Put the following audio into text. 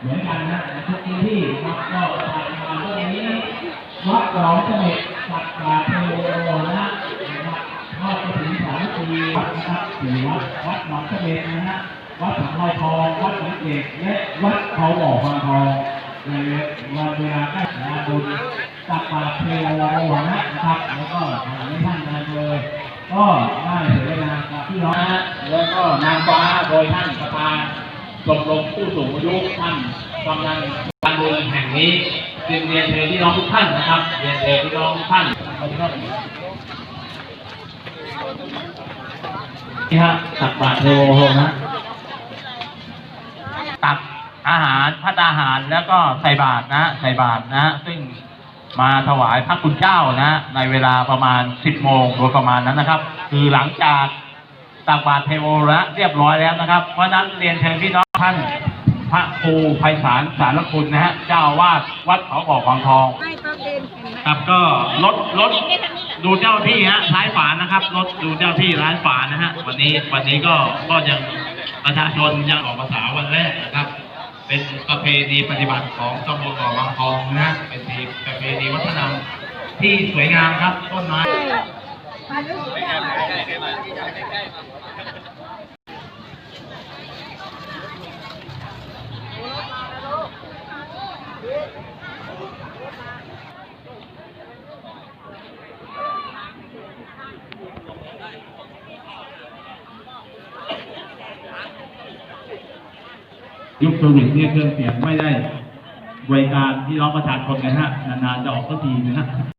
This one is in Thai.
เหมือนกันนะทุกพื้นที่ครับก็ผ่านมาเรื่องนี้วัดหนองเสม็ดสักกาเทโวนะนะครับทอดกระถิ่นสามัคคีนะครับสี่วัดวัดหนองเสม็ดนะฮะวัดสังลอยทองวัดหนองเอกและวัดเขาบ่อพังทองในวันเวลาใกล้งานบุญสักกาเทโวนะครับแล้วก็ทางนี้ท่านนายเลยก็ได้เสียเวลากับพี่น้องนะฮะแล้วก็นางฟ้าโดยท่านประธาน ชมรมผู้สูงอายุท่านกำลังการบุญแห่งนี้จึงเรียนเชิญพี่น้องทุกท่านนะครับเรียนเชิญพี่น้องทุกท่านนี่ฮะตักบาตรเทโวนะตักอาหารพัตตาหารแล้วก็ใส่บาตรนะใส่บาตรนะ ซึ่งมาถวายพระคุณเจ้านะ ในเวลาประมาณ 10 โมงโดยประมาณนั้นนะครับ คือหลังจากตักบาตรเทโวระเรียบร้อยแล้วนะครับ เพราะนั้นเรียนเชิญพี่น้อง ท่านพระครูไพศาลสารคุณนะฮะเจ้าอาวาดวัดเขาบ่อของทอง ไม่ต้องเดินเห็นไหมครับก็รถรถดูเจ้าที่ฮะท้ายฝานะครับรถดูเจ้าที่ร้านฝานะฮะวันนี้วันนี้ก็ก็ยังประชาชนยังออกภาษาวันแรกนะครับ เป็นประเพณีปฏิบัติของตำบลบ่อบางทองนะฮะเป็นประเพณีวัฒนธรรมที่สวยงามครับต้นไม้ มาดู ยุคโควิดเนี่ยเครื่องเสียงไม่ได้บริการที่ร้องประชาชนนะฮะ นานๆจะออกสักทีนะฮะ